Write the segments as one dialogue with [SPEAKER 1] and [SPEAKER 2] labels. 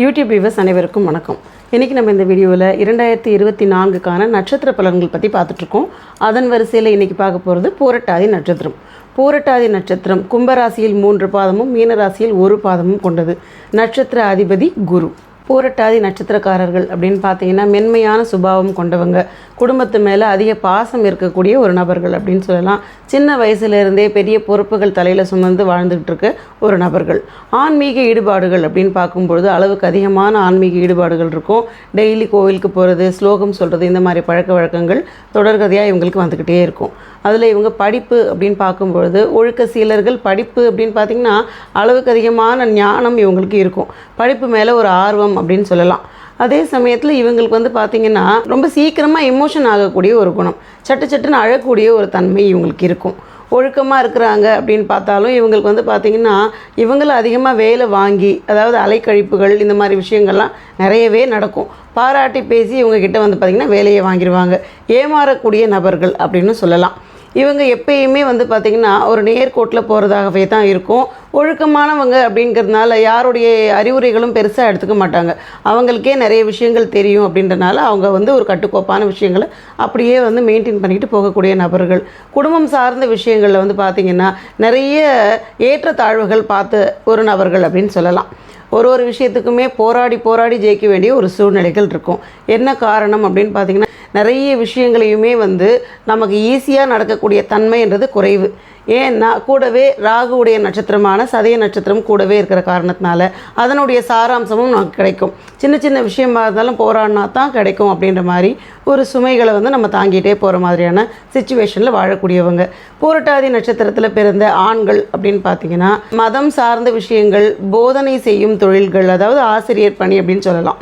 [SPEAKER 1] YouTube viewers அனைவருக்கும் வணக்கம். இன்றைக்கி நம்ம இந்த வீடியோவில் இரண்டாயிரத்தி இருபத்தி நான்குக்கான நட்சத்திர பலன்கள் பற்றி பார்த்துட்ருக்கோம். அதன் வரிசையில் இன்றைக்கி பார்க்க போகிறது பூரட்டாதி நட்சத்திரம். பூரட்டாதி நட்சத்திரம் கும்பராசியில் மூன்று பாதமும் மீனராசியில் ஒரு பாதமும் கொண்டது. நட்சத்திர அதிபதி குரு. பூரட்டாதி நட்சத்திரக்காரர்கள் அப்படின்னு பார்த்தீங்கன்னா மென்மையான சுபாவம் கொண்டவங்க. குடும்பத்து மேலே அதிக பாசம் இருக்கக்கூடிய ஒரு நபர்கள் அப்படின்னு சொல்லலாம். சின்ன வயசுலேருந்தே பெரிய பொறுப்புகள் தலையில் சுமந்து வாழ்ந்துகிட்டு இருக்க ஒரு நபர்கள். ஆன்மீக ஈடுபாடுகள் அப்படின்னு பார்க்கும்பொழுது அளவுக்கு அதிகமான ஆன்மீக ஈடுபாடுகள் இருக்கும். டெய்லி கோவிலுக்கு போகிறது ஸ்லோகம் சொல்கிறது இந்த மாதிரி பழக்க வழக்கங்கள் தொடர்கதையாக இவங்களுக்கு வந்துக்கிட்டே இருக்கும். அதில் இவங்க படிப்பு அப்படின்னு பார்க்கும்பொழுது ஒழுக்க சீலர்கள் படிப்பு அப்படின்னு பார்த்திங்கன்னா அளவுக்கு அதிகமான ஞானம் இவங்களுக்கு இருக்கும். படிப்பு மேலே ஒரு ஆர்வம் அப்படின்னு சொல்லலாம். அதே சமயத்தில் இவங்களுக்கு வந்து பார்த்திங்கன்னா ரொம்ப சீக்கிரமாக எமோஷன் ஆகக்கூடிய ஒரு குணம். சட்டு சட்டுன்னு அழக்கூடிய ஒரு தன்மை இவங்களுக்கு இருக்கும். ஒழுக்கமாக இருக்கிறாங்க அப்படின்னு பார்த்தாலும் இவங்களுக்கு வந்து பார்த்திங்கன்னா இவங்களும் அதிகமாக வேலை வாங்கி அதாவது அலைக்கழிப்புகள் இந்த மாதிரி விஷயங்கள்லாம் நிறையவே நடக்கும். பாராட்டி பேசி இவங்கக்கிட்ட வந்து பார்த்திங்கன்னா வேலையை வாங்கிடுவாங்க ஏமாறக்கூடிய நபர்கள் அப்படின்னு சொல்லலாம். இவங்க எப்பயுமே வந்து பார்த்திங்கன்னா ஒரு நேர்கோட்டில் போகிறதாகவே தான் இருக்கும். ஒழுக்கமானவங்க அப்படிங்கிறதுனால யாருடைய அறிவுரைகளும் பெருசாக எடுத்துக்க மாட்டாங்க. அவங்களுக்கே நிறைய விஷயங்கள் தெரியும் அப்படின்றனால அவங்க வந்து ஒரு கட்டுக்கோப்பான விஷயங்களை அப்படியே வந்து மெயின்டைன் பண்ணிட்டு போகக்கூடிய நபர்கள். குடும்பம் சார்ந்த விஷயங்களில் வந்து பார்த்திங்கன்னா நிறைய ஏற்றத்தாழ்வுகள் பார்த்து ஒரு நபர்கள் அப்படின்னு சொல்லலாம். ஒரு ஒரு விஷயத்துக்குமே போராடி போராடி ஜெயிக்க வேண்டிய ஒரு சூழ்நிலைகள் இருக்கும். என்ன காரணம் அப்படின்னு பார்த்தீங்கன்னா நிறைய விஷயங்களையுமே வந்து நமக்கு ஈஸியாக நடக்கக்கூடிய தன்மைன்றது குறைவு. ஏன்னா கூடவே ராகுவுடைய நட்சத்திரமான சதய நட்சத்திரம் கூடவே இருக்கிற காரணத்தினால அதனுடைய சாராம்சமும் நமக்கு கிடைக்கும். சின்ன சின்ன விஷயமா இருந்தாலும் போராடினா தான் கிடைக்கும் அப்படின்ற மாதிரி ஒரு சுமைகளை வந்து நம்ம தாங்கிட்டே போகிற மாதிரியான சுச்சுவேஷனில் வாழக்கூடியவங்க. பூரட்டாதி நட்சத்திரத்தில் பிறந்த ஆண்கள் அப்படின்னு பார்த்தீங்கன்னா மதம் சார்ந்த விஷயங்கள் போதனை செய்யும் தொழில்கள் அதாவது ஆசிரியர் பணி அப்படின்னு சொல்லலாம்.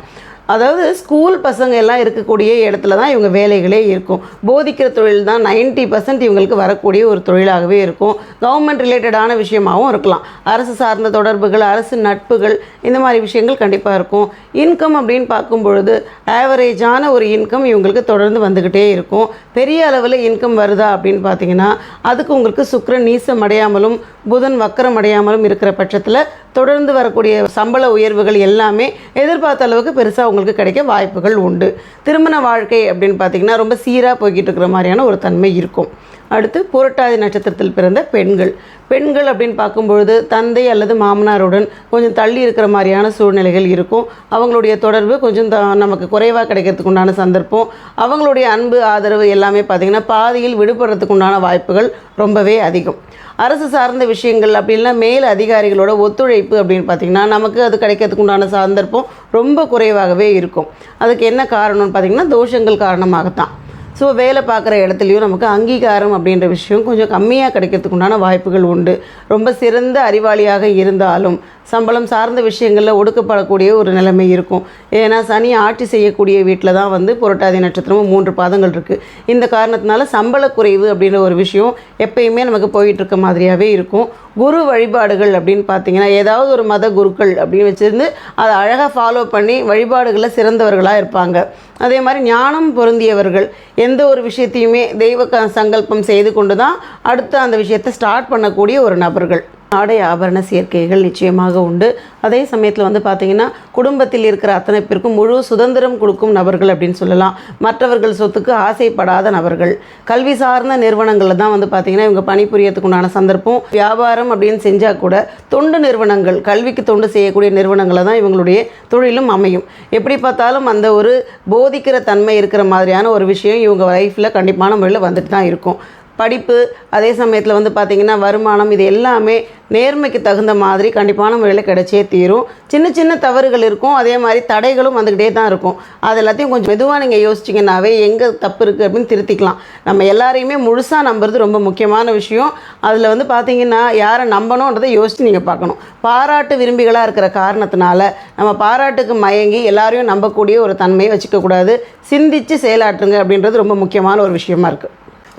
[SPEAKER 1] அதாவது ஸ்கூல் பசங்க எல்லாம் இருக்கக்கூடிய இடத்துல தான் இவங்க வேலைகளே இருக்கும். போதிக்கிற தொழில் தான் நைன்ட்டி பர்சன்ட் இவங்களுக்கு வரக்கூடிய ஒரு தொழிலாகவே இருக்கும். கவர்மெண்ட் ரிலேட்டடான விஷயமாகவும் இருக்கலாம். அரசு சார்ந்த தொடர்புகள் அரசு நட்புகள் இந்த மாதிரி விஷயங்கள் கண்டிப்பாக இருக்கும். இன்கம் அப்படின்னு பார்க்கும் பொழுது ஆவரேஜான ஒரு இன்கம் இவங்களுக்கு தொடர்ந்து வந்துக்கிட்டே இருக்கும். பெரிய அளவில் இன்கம் வருதா அப்படின்னு பார்த்தீங்கன்னா அதுக்கு உங்களுக்கு சுக்கரன் நீசம் அடையாமலும் புதன் வக்கரம் அடையாமலும் இருக்கிற பட்சத்தில் தொடர்ந்து வரக்கூடிய சம்பள உயர்வுகள் எல்லாமே எதிர்பார்த்த அளவுக்கு பெருசாக அவங்களுக்கு கிடைக்க வாய்ப்புகள் உண்டு. திருமண வாழ்க்கை அப்படின்னு பார்த்தீங்கன்னா ரொம்ப சீராக போய்கிட்டு இருக்கிற மாதிரியான ஒரு தன்மை இருக்கும். அடுத்து புரட்டாதி நட்சத்திரத்தில் பிறந்த பெண்கள். பெண்கள் அப்படின்னு பார்க்கும்பொழுது தந்தை அல்லது மாமனாருடன் கொஞ்சம் தள்ளி இருக்கிற மாதிரியான சூழ்நிலைகள் இருக்கும். அவங்களுடைய தொடர்பு கொஞ்சம் த நமக்கு குறைவாக கிடைக்கிறதுக்கு உண்டான சந்தர்ப்பம். அவங்களுடைய அன்பு ஆதரவு எல்லாமே பார்த்திங்கன்னா பாதியில் விடுபடுறதுக்கு உண்டான வாய்ப்புகள் ரொம்பவே அதிகம். அரசு சார்ந்த விஷயங்கள் அப்படின்னா மேல் அதிகாரிகளோட ஒத்துழைப்பு அப்படின்னு பார்த்திங்கன்னா நமக்கு அது கிடைக்கிறதுக்கு உண்டான சந்தர்ப்பம் ரொம்ப குறைவாகவே இருக்கும். அதுக்கு என்ன காரணம்னு பார்த்திங்கன்னா தோஷங்கள் காரணமாகத்தான். ஸோ வேலை பார்க்குற இடத்துலையும் நமக்கு அங்கீகாரம் அப்படின்ற விஷயம் கொஞ்சம் கம்மியாக கிடைக்கிறதுக்கு உண்டான வாய்ப்புகள் உண்டு. ரொம்ப சிறந்த அறிவாளியாக இருந்தாலும் சம்பளம் சார்ந்த விஷயங்களில் ஒடுக்கப்படக்கூடிய ஒரு நிலைமை இருக்கும். ஏன்னா சனி ஆட்சி செய்யக்கூடிய வீட்டில் தான் வந்து புரட்டாதி நட்சத்திரமும் மூன்று பாதங்கள் இருக்குது இந்த காரணத்தினால சம்பள குறைவு அப்படின்ற ஒரு விஷயம் எப்பயுமே நமக்கு போயிட்டுருக்க மாதிரியாகவே இருக்கும். குரு வழிபாடுகள் அப்படின்னு பார்த்தீங்கன்னா ஏதாவது ஒரு மத குருக்கள் அப்படின்னு வச்சுருந்து அதை அழகாக ஃபாலோ பண்ணி வழிபாடுகளில் சிறந்தவர்களாக இருப்பாங்க. அதே மாதிரி ஞானம் பொருந்தியவர்கள் எந்த ஒரு விஷயத்தையுமே தெய்வ க சங்கல்பம் செய்து கொண்டு தான் அடுத்து அந்த விஷயத்தை ஸ்டார்ட் பண்ணக்கூடிய ஒரு நபர்கள். ஆடை ஆபரண சேர்க்கைகள் நிச்சயமாக உண்டு. அதே சமயத்தில் வந்து பார்த்திங்கன்னா குடும்பத்தில் இருக்கிற அத்தனை பேருக்கும் முழு சுதந்திரம் கொடுக்கும் நபர்கள் அப்படின்னு சொல்லலாம். மற்றவர்கள் சொத்துக்கு ஆசைப்படாத நபர்கள். கல்வி சார்ந்த நிறுவனங்களில் தான் வந்து பார்த்திங்கன்னா இவங்க பணிபுரியத்துக்கு உண்டான சந்தர்ப்பம். வியாபாரம் அப்படின்னு செஞ்சால் கூட தொண்டு நிறுவனங்கள் கல்விக்கு தொண்டு செய்யக்கூடிய நிறுவனங்களில் தான் இவங்களுடைய தொழிலும் அமையும். எப்படி பார்த்தாலும் அந்த ஒரு போதிக்கிற தன்மை இருக்கிற மாதிரியான ஒரு விஷயம் இவங்க லைஃப்பில் கண்டிப்பான முறையில் வந்துட்டு தான் இருக்கும். படிப்பு அதே சமயத்தில் வந்து பார்த்திங்கன்னா வருமானம் இது எல்லாமே நேர்மைக்கு தகுந்த மாதிரி கண்டிப்பான முறையில் கிடைச்சே தீரும். சின்ன சின்ன தவறுகள் இருக்கும். அதே மாதிரி தடைகளும் வந்துக்கிட்டே தான் இருக்கும். அது எல்லாத்தையும் கொஞ்சம் மெதுவாக நீங்கள் யோசிச்சிங்கன்னாவே எங்கே தப்பு இருக்குது அப்படின்னு திருத்திக்கலாம். நம்ம எல்லாரையுமே முழுசாக நம்புறது ரொம்ப முக்கியமான விஷயம். அதில் வந்து பார்த்திங்கன்னா யாரை நம்பணுன்றதை யோசித்து நீங்கள் பார்க்கணும். பாராட்டு விரும்பிகளாக இருக்கிற காரணத்தினால நம்ம பாராட்டுக்கு மயங்கி எல்லாரையும் நம்பக்கூடிய ஒரு தன்மையை வச்சுக்கக்கூடாது. சிந்தித்து செயலாற்றுங்க அப்படின்றது ரொம்ப முக்கியமான ஒரு விஷயமா இருக்குது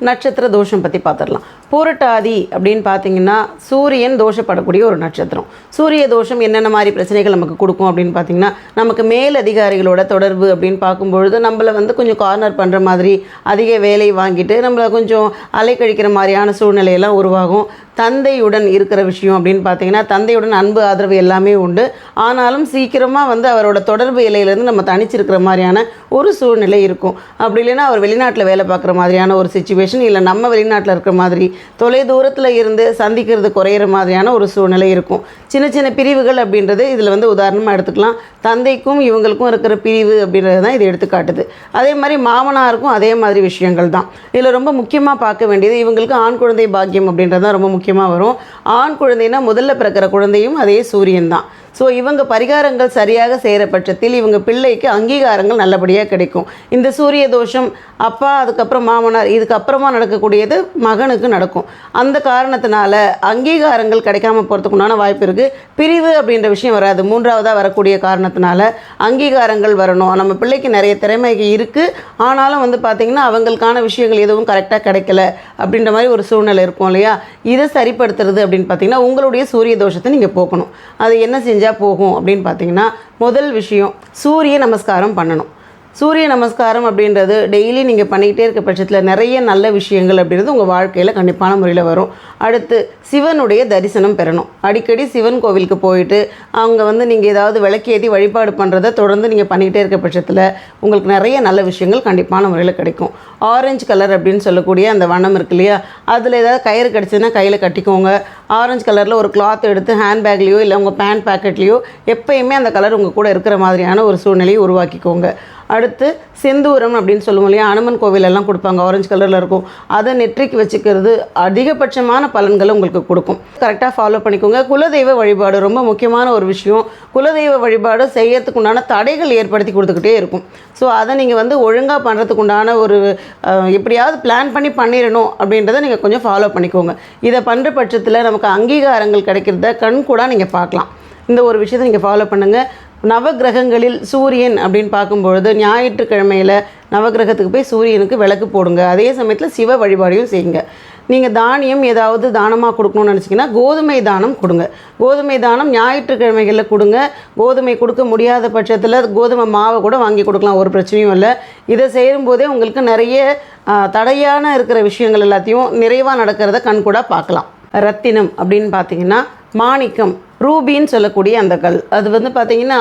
[SPEAKER 1] நட்சத்திர தோஷம் பற்றி பார்த்துடலாம் பூரட்டாதி அப்படின்னு பார்த்தீங்கன்னா சூரியன் தோஷப்படக்கூடிய ஒரு நட்சத்திரம். சூரிய தோஷம் என்னென்ன மாதிரி பிரச்சனைகள் நமக்கு கொடுக்கும் அப்படின்னு பார்த்தீங்கன்னா நமக்கு மேல் அதிகாரிகளோட தொடர்பு அப்படின்னு பார்க்கும்பொழுது நம்மளை வந்து கொஞ்சம் கார்னர் பண்ணுற மாதிரி அதிக வேலை வாங்கிட்டு நம்மளை கொஞ்சம் அலைக்கழிக்கிற மாதிரியான சூழ்நிலையெல்லாம் உருவாகும். தந்தையுடன் இருக்கிற விஷயம் அப்படின்னு பார்த்தீங்கன்னா தந்தையுடன் அன்பு ஆதரவு எல்லாமே உண்டு. ஆனாலும் சீக்கிரமாக வந்து அவரோட தொடர்பு இலையிலேருந்து நம்ம தனிச்சிருக்கிற மாதிரியான ஒரு சூழ்நிலை இருக்கும். அப்படி இல்லைன்னா அவர் வெளிநாட்டில் வேலை பார்க்குற மாதிரியான ஒரு சுச்சுவேஷன் இல்லை நம்ம வெளிநாட்டில் இருக்கிற மாதிரி தொலை தூரத்தில் இருந்து சந்திக்கிறது குறையிற மாதிரியான ஒரு சூழ்நிலை இருக்கும். சின்ன சின்ன பிரிவுகள் அப்படின்றது இதில் வந்து உதாரணமாக எடுத்துக்கலாம். தந்தைக்கும் இவங்களுக்கும் இருக்கிற பிரிவு அப்படின்றது தான் இது எடுத்துக்காட்டுது அதே மாதிரி மாமனாருக்கும் அதே மாதிரி விஷயங்கள் தான். இதில் ரொம்ப முக்கியமாக பார்க்க வேண்டியது இவங்களுக்கு ஆண் குழந்தை பாக்கியம் அப்படின்றது தான் ரொம்ப முக்கியமாக வரும். ஆண் குழந்தைனா முதல்ல பிறக்கிற குழந்தையும் அதே சூரியன் தான். ஸோ இவங்க பரிகாரங்கள் சரியாக செய்கிற பட்சத்தில் இவங்க பிள்ளைக்கு அங்கீகாரங்கள் நல்லபடியாக கிடைக்கும். இந்த சூரிய தோஷம் அப்பா அதுக்கப்புறம் மாமனார் இதுக்கப்புறமா நடக்கக்கூடியது மகனுக்கு நடக்கும். அந்த காரணத்தினால அங்கீகாரங்கள் கிடைக்காம போகிறதுக்குண்டான வாய்ப்பு இருக்குது பிரிவு அப்படின்ற விஷயம் வராது. மூன்றாவதாக வரக்கூடிய காரணத்தினால அங்கீகாரங்கள் வரணும். நம்ம பிள்ளைக்கு நிறைய திறமைகள் இருக்குது ஆனாலும் வந்து பார்த்திங்கன்னா அவங்களுக்கான விஷயங்கள் எதுவும் கரெக்டாக கிடைக்கல அப்படின்ற மாதிரி ஒரு சூழ்நிலை இருக்கும் இல்லையா? இதை சரிப்படுத்துறது அப்படின்னு பார்த்தீங்கன்னா உங்களுடைய சூரிய தோஷத்தை நீங்கள் போக்கணும். அது என்ன செஞ்சால் போகும் அப்படின்னு பார்த்தீங்கன்னா முதல் விஷயம் சூரிய நமஸ்காரம் பண்ணணும். சூரிய நமஸ்காரம் அப்படின்றது டெய்லி நீங்கள் பண்ணிக்கிட்டே இருக்க பட்சத்தில் நிறைய நல்ல விஷயங்கள் அப்படின்றது உங்கள் வாழ்க்கையில் கண்டிப்பான முறையில் வரும். அடுத்து சிவனுடைய தரிசனம் பெறணும். அடிக்கடி சிவன் கோவிலுக்கு போயிட்டு அவங்க வந்து நீங்கள் ஏதாவது விளக்கேற்றி வழிபாடு பண்ணுறதை தொடர்ந்து நீங்கள் பண்ணிக்கிட்டே இருக்க பட்சத்தில் உங்களுக்கு நிறைய நல்ல விஷயங்கள் கண்டிப்பான முறையில் கிடைக்கும். ஆரஞ்சு கலர் அப்படின்னு சொல்லக்கூடிய அந்த வண்ணம் இருக்கு இல்லையா? அதில் ஏதாவது கயிறு கிடச்சுன்னா கையில் கட்டிக்கோங்க. ஆரஞ்சு கலரில் ஒரு கிளாத் எடுத்து ஹேண்ட்பேக்லேயோ இல்லை உங்கள் பேண்ட் பேக்கெட்லேயோ எப்பயுமே அந்த கலர் உங்கள் கூட இருக்கிற மாதிரியான ஒரு சூழ்நிலையை உருவாக்கிக்கோங்க. அடுத்து செந்தூரம் அப்படின்னு சொல்லுவோம் இல்லையா? அனுமன் கோவில் எல்லாம் கொடுப்பாங்க ஆரஞ்சு கலரில் இருக்கும். அதை நெற்றிக்கு வச்சுக்கிறது அதிகபட்சமான பலன்களை உங்களுக்கு கொடுக்கும். கரெக்டாக ஃபாலோ பண்ணிக்கோங்க. குலதெய்வ வழிபாடு ரொம்ப முக்கியமான ஒரு விஷயம். குலதெய்வ வழிபாடு செய்யறதுக்கு உண்டான தடைகள் ஏற்படுத்தி கொடுத்துக்கிட்டே இருக்கும். ஸோ அதை நீங்கள் வந்து ஒழுங்காக பண்ணுறதுக்கு உண்டான ஒரு எப்படியாவது பிளான் பண்ணி பண்ணிடணும் அப்படின்றத நீங்கள் கொஞ்சம் ஃபாலோ பண்ணிக்கோங்க. இதை பண்ணுற பட்சத்தில் நமக்கு அங்கீகாரங்கள் கிடைக்கிறத கண் கூட நீங்கள் பார்க்கலாம். இந்த ஒரு விஷயத்தை நீங்கள் ஃபாலோ பண்ணுங்கள் நவகிரகங்களில் சூரியன் அப்படின்னு பார்க்கும்பொழுது ஞாயிற்றுக்கிழமையில் நவகிரகத்துக்கு போய் சூரியனுக்கு விளக்கு போடுங்க. அதே சமயத்தில் சிவ வழிபாடையும் செய்யுங்க. நீங்கள் தானியம் ஏதாவது தானமாக கொடுக்கணும்னு நினச்சிங்கன்னா கோதுமை தானம் கொடுங்க. கோதுமை தானம் ஞாயிற்றுக்கிழமைகளில் கொடுங்க. கோதுமை கொடுக்க முடியாத பட்சத்தில் கோதுமை மாவை கூட வாங்கி கொடுக்கலாம். ஒரு பிரச்சனையும் இல்லை. இதை செய்யும்போதே உங்களுக்கு நிறைய தடையான இருக்கிற விஷயங்கள் எல்லாத்தையும் நிறைவாக நடக்கிறத கண்கூட பார்க்கலாம். ரத்தினம் அப்படின்னு பார்த்தீங்கன்னா மாணிக்கம் ரூபின்னு சொல்லக்கூடிய அந்த கல். அது வந்து பார்த்தீங்கன்னா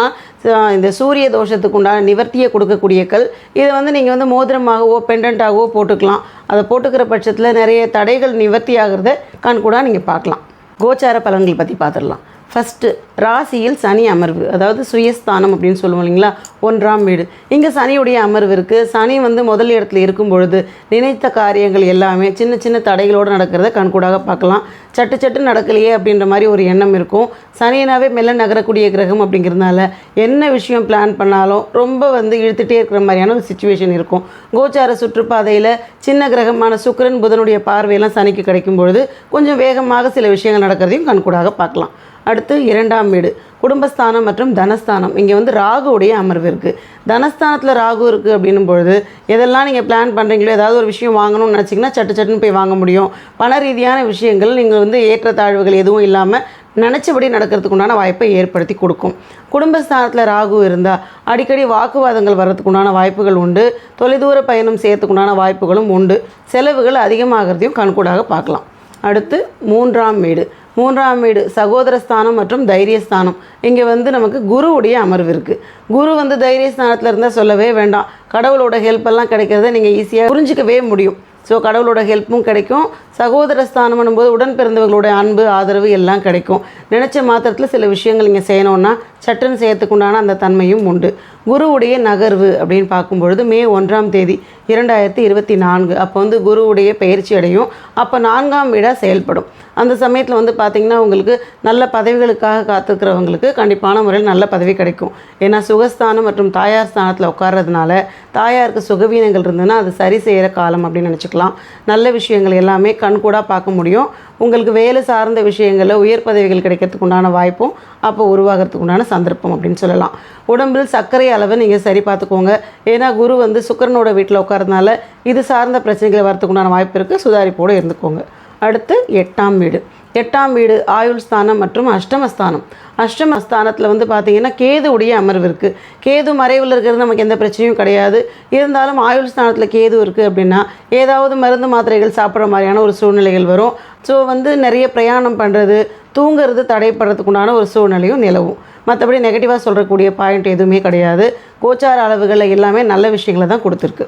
[SPEAKER 1] இந்த சூரிய தோஷத்துக்கு உண்டான நிவர்த்தியை கொடுக்கக்கூடிய கல். இதை வந்து நீங்கள் வந்து மோதிரமாகவோ பெண்டண்ட்டாகவோ போட்டுக்கலாம். அதை போட்டுக்கிற பட்சத்தில் நிறைய தடைகள் நிவர்த்தி ஆகிறத கண்கூட நீங்கள் பார்க்கலாம். கோச்சார பலன்கள் பற்றி பார்த்துடலாம் ஃபஸ்ட்டு ராசியில் சனி அமர்வு அதாவது சுயஸ்தானம் அப்படின்னு சொல்லுவோம் இல்லைங்களா? ஒன்றாம் வீடு. இங்கே சனியுடைய அமர்வு இருக்குது சனி வந்து முதல் இடத்துல இருக்கும் பொழுது நினைத்த காரியங்கள் எல்லாமே சின்ன சின்ன தடைகளோடு நடக்கிறத கண்கூடாக பார்க்கலாம். சட்டு சட்டு நடக்கலையே அப்படின்ற மாதிரி ஒரு எண்ணம் இருக்கும். சனியனாவே மெல்ல நகரக்கூடிய கிரகம் அப்படிங்கிறதுனால என்ன விஷயம் பிளான் பண்ணாலும் ரொம்ப வந்து இழுத்துட்டே இருக்கிற மாதிரியான ஒரு சுச்சுவேஷன் இருக்கும். கோச்சார சுற்றுப்பாதையில் சின்ன கிரகமான சுக்கரன் புதனுடைய பார்வையெல்லாம் சனிக்கு கிடைக்கும் பொழுது கொஞ்சம் வேகமாக சில விஷயங்கள் நடக்கிறதையும் கண்கூடாக பார்க்கலாம். அடுத்து இரண்டாம் வீடு குடும்பஸ்தானம் மற்றும் தனஸ்தானம். இங்கே வந்து ராகுவுடைய அமர்வு இருக்குது தனஸ்தானத்தில் ராகு இருக்குது அப்படின்னும் பொழுது எதெல்லாம் நீங்கள் பிளான் பண்ணுறீங்களோ ஏதாவது ஒரு விஷயம் வாங்கணும்னு நினச்சிங்கன்னா சட்டு சட்டுன்னு போய் வாங்க முடியும். பண ரீதியான விஷயங்கள் நீங்கள் வந்து ஏற்றத்தாழ்வுகள் எதுவும் இல்லாமல் நினச்சபடி நடக்கிறதுக்கு உண்டான வாய்ப்பை ஏற்படுத்தி கொடுக்கும். குடும்பஸ்தானத்தில் ராகு இருந்தால் அடிக்கடி வாக்குவாதங்கள் வர்றதுக்கு உண்டான வாய்ப்புகள் உண்டு. தொலைதூர பயணம் செய்யறதுக்கு உண்டான வாய்ப்புகளும் உண்டு. செலவுகள் அதிகமாகிறதையும் கண்கூடாக பார்க்கலாம். அடுத்து மூன்றாம் வீடு மூன்றாம் வீடு சகோதரஸ்தானம் மற்றும் தைரியஸ்தானம் இங்கே வந்து நமக்கு குருவுடைய அமர்வு இருக்குது குரு வந்து தைரியஸ்தானத்தில் இருந்தால் சொல்லவே வேண்டாம். கடவுளோட ஹெல்ப் எல்லாம் கிடைக்கிறத நீங்கள் ஈஸியாக புரிஞ்சிக்கவே முடியும். ஸோ கடவுளோட ஹெல்ப்பும் கிடைக்கும். சகோதர ஸ்தானம் போது உடன் பிறந்தவங்களுடைய அன்பு ஆதரவு எல்லாம் கிடைக்கும். நினச்ச மாத்திரத்தில் சில விஷயங்கள் இங்கே செய்யணும்னா சட்டன் செய்யறதுக்குண்டான அந்த தன்மையும் உண்டு. குருவுடைய நகர்வு அப்படின்னு பார்க்கும்பொழுது மே ஒன்றாம் தேதி இரண்டாயிரத்தி இருபத்தி நான்கு. அப்போ வந்து குருவுடைய பயிற்சி அடையும். அப்போ நான்காம் வீடாக செயல்படும். அந்த சமயத்தில் வந்து பார்த்திங்கன்னா உங்களுக்கு நல்ல பதவிகளுக்காக காத்துக்கிறவங்களுக்கு கண்டிப்பான முறையில் நல்ல பதவி கிடைக்கும். ஏன்னா சுகஸ்தானம் மற்றும் தாயார் ஸ்தானத்தில் உட்கார்றதுனால தாயாருக்கு சுகவீனங்கள் இருந்ததுன்னா அது சரி செய்கிற காலம் அப்படின்னு நினச்சிக்கலாம். நல்ல விஷயங்கள் எல்லாமே கண்கூடாக பார்க்க முடியும். உங்களுக்கு வேலை சார்ந்த விஷயங்களில் உயர் பதவிகள் கிடைக்கிறதுக்கு உண்டான வாய்ப்பும் அப்போ உருவாகிறதுக்கு உண்டான சந்தர்ப்பம் அப்படின்னு சொல்லலாம். உடம்பில் சர்க்கரை அளவை நீங்கள் சரி பார்த்துக்கோங்க. ஏன்னா குரு வந்து சுக்கரனோட வீட்டில் உட்காரதுனால இது சார்ந்த பிரச்சனைகள் வரத்துக்கு உண்டான வாய்ப்பு இருக்குது சுதாரிப்போடு இருந்துக்கோங்க. அடுத்து எட்டாம் வீடு. எட்டாம் வீடு ஆயுள் ஸ்தானம் மற்றும் அஷ்டமஸ்தானம் அஷ்டமஸ்தானத்தில் வந்து பார்த்தீங்கன்னா கேதுவுடைய அமர்வு இருக்குது கேது மறைவில் இருக்கிறது நமக்கு எந்த பிரச்சனையும் கிடையாது. இருந்தாலும் ஆயுள் ஸ்தானத்தில் கேது இருக்குது அப்படின்னா ஏதாவது மருந்து மாத்திரைகள் சாப்பிட்ற மாதிரியான ஒரு சூழ்நிலைகள் வரும். ஸோ வந்து நிறைய பிரயாணம் பண்ணுறது தூங்குறது தடைப்படுறதுக்குண்டான ஒரு சூழ்நிலையும் நிலவும். மற்றபடி நெகட்டிவாக சொல்கிறக்கூடிய பாயிண்ட் எதுவுமே கிடையாது. கோச்சார அளவுகளில் எல்லாமே நல்ல விஷயங்களை தான் கொடுத்துருக்கு.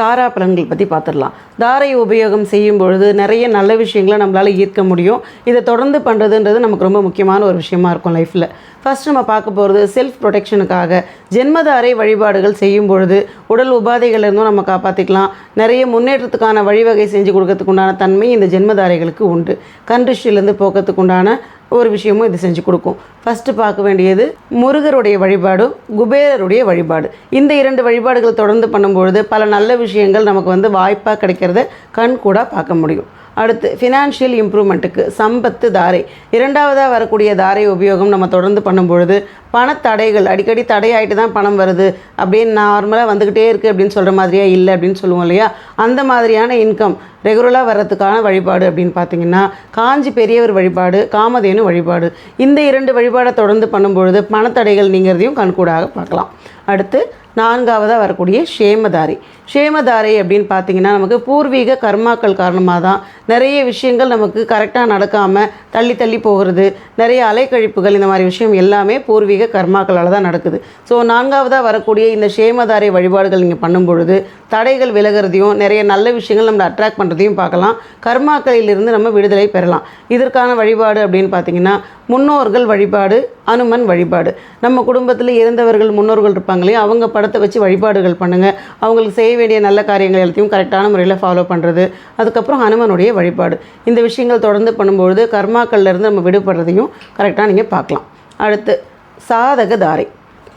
[SPEAKER 1] தாரா பலன்கள் பற்றி பார்த்துடலாம் தாரை உபயோகம் செய்யும் பொழுது நிறைய நல்ல விஷயங்களை நம்மளால் ஈர்க்க முடியும். இதை தொடர்ந்து பண்ணுறதுன்றது நமக்கு ரொம்ப முக்கியமான ஒரு விஷயமா இருக்கும் லைஃப்பில் ஃபஸ்ட் நம்ம பார்க்க போகிறது செல்ஃப் ப்ரொடெக்ஷனுக்காக ஜென்மதாரை வழிபாடுகள் செய்யும் பொழுது உடல் உபாதைகள் இருந்தும் நம்ம காப்பாற்றிக்கலாம் நிறைய முன்னேற்றத்துக்கான வழிவகை செஞ்சு கொடுக்கறதுக்கு உண்டான தன்மை இந்த ஜென்மதாரைகளுக்கு உண்டு. கண்திருஷ்டிலேருந்து போக்கிறதுக்கு உண்டான ஒரு விஷயமும் இது செஞ்சு கொடுக்கும். ஃபஸ்ட்டு பார்க்க வேண்டியது முருகருடைய வழிபாடு குபேரருடைய வழிபாடு. இந்த இரண்டு வழிபாடுகளை தொடர்ந்து பண்ணும்பொழுது பல நல்ல விஷயங்கள் நமக்கு வந்து வாய்ப்பாக கிடைக்கிறத கண் கூட பார்க்க முடியும். அடுத்து ஃபினான்ஷியல் இம்ப்ரூவ்மெண்ட்டுக்கு சம்பத்து தாரை. இரண்டாவதாக வரக்கூடிய தாரை உபயோகம் நம்ம தொடர்ந்து பண்ணும்பொழுது பணத்தடைகள் அடிக்கடி தடையாயிட்டு தான் பணம் வருது அப்படின்னு நார்மலாக வந்துக்கிட்டே இருக்குது அப்படின்னு சொல்கிற மாதிரியா இல்லை அப்படின்னு சொல்லுவோம் இல்லையா? அந்த மாதிரியான இன்கம் ரெகுலராக வர்றதுக்கான வழிபாடு அப்படின்னு பார்த்தீங்கன்னா காஞ்சி பெரியவர் வழிபாடு காமதேனு வழிபாடு. இந்த இரண்டு வழிபாடை தொடர்ந்து பண்ணும்பொழுது பணத்தடைகள் நீங்கிறதையும் கண்கூடாக பார்க்கலாம். அடுத்து நான்காவதாக வரக்கூடிய ஷேமதாரி ஷேமதாரை அப்படின்னு பார்த்தீங்கன்னா நமக்கு பூர்வீக கர்மாக்கள் காரணமாக தான் நிறைய விஷயங்கள் நமக்கு கரெக்டாக நடக்காமல் தள்ளி தள்ளி போகிறது நிறைய அலைக்கழிப்புகள் இந்த மாதிரி விஷயம் எல்லாமே பூர்வீக கர்மாக்களால் தான் நடக்குது. ஸோ நான்காவதாக வரக்கூடிய இந்த ஷேமதாரை வழிபாடுகள் நீங்கள் பண்ணும் பொழுது தடைகள் விலகிறதையும் நிறைய நல்ல விஷயங்கள் நம்மளை அட்ராக்ட் பண்ணுறதையும் பார்க்கலாம். கர்மாக்களிலிருந்து நம்ம விடுதலை பெறலாம். இதற்கான வழிபாடு அப்படின்னு பார்த்தீங்கன்னா முன்னோர்கள் வழிபாடு அனுமன் வழிபாடு. நம்ம குடும்பத்தில் இறந்தவர்கள் முன்னோர்கள் இருப்பாங்களே அவங்க படத்தை வச்சு வழிபாடுகள் பண்ணுங்கள் அவங்களுக்கு செய்ய வேண்டிய நல்ல காரியங்கள் எல்லாத்தையும் கரெக்டான முறையில் ஃபாலோ பண்ணுறது அதுக்கப்புறம் ஹனுமனுடைய வழிபாடு. இந்த விஷயங்கள் தொடர்ந்து பண்ணும்பொழுது கர்மாக்கள்லேருந்து நம்ம விடுபடுறதையும் கரெக்டாக நீங்கள் பார்க்கலாம். அடுத்து சாதக தாரை.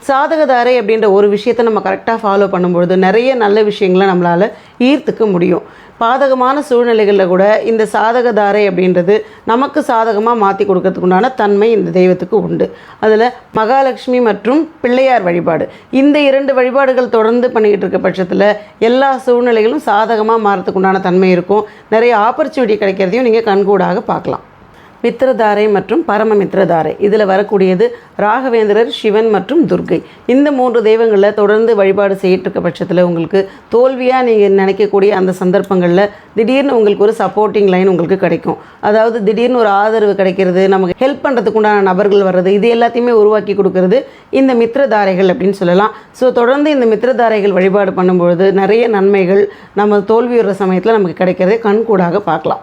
[SPEAKER 1] சாதகதாரை அப்படின்ற ஒரு விஷயத்தை நம்ம கரெக்டாக ஃபாலோ பண்ணும்பொழுது நிறைய நல்ல விஷயங்களை நம்மளால் ஈர்த்துக்க முடியும். பாதகமான சூழ்நிலைகளில் கூட இந்த சாதகதாரை அப்படின்றது நமக்கு சாதகமாக மாற்றி கொடுக்கறதுக்குண்டான தன்மை இந்த தெய்வத்துக்கு உண்டு. அதில் மகாலட்சுமி மற்றும் பிள்ளையார் வழிபாடு. இந்த இரண்டு வழிபாடுகள் தொடர்ந்து பண்ணிக்கிட்டு இருக்க பட்சத்தில் எல்லா சூழ்நிலைகளும் சாதகமாக மாறத்துக்குண்டான தன்மை இருக்கும். நிறைய ஆப்பர்ச்சுனிட்டி கிடைக்கிறதையும் நீங்கள் கண்கூடாக பார்க்கலாம். மித்திரதாரை மற்றும் பரம மித்திரதாரை. இதில் வரக்கூடியது ராகவேந்திரர் சிவன் மற்றும் துர்கை. இந்த மூன்று தெய்வங்களில் தொடர்ந்து வழிபாடு செய்யிட்டு இருக்க பட்சத்தில் உங்களுக்கு தோல்வியாக நீங்கள் நினைக்கக்கூடிய அந்த சந்தர்ப்பங்களில் திடீர்னு உங்களுக்கு ஒரு சப்போர்ட்டிங் லைன் உங்களுக்கு கிடைக்கும். அதாவது திடீர்னு ஒரு ஆதரவு கிடைக்கிறது நமக்கு ஹெல்ப் பண்ணுறதுக்கு உண்டான நபர்கள் வர்றது இது எல்லாத்தையுமே உருவாக்கி கொடுக்கறது இந்த மித்திரதாரைகள் அப்படின்னு சொல்லலாம். ஸோ தொடர்ந்து இந்த மித்திரதாரைகள் வழிபாடு பண்ணும்பொழுது நிறைய நன்மைகள் நம்ம தோல்வியுற சமயத்தில் நமக்கு கிடைக்கிறதை கண்கூடாக பார்க்கலாம்.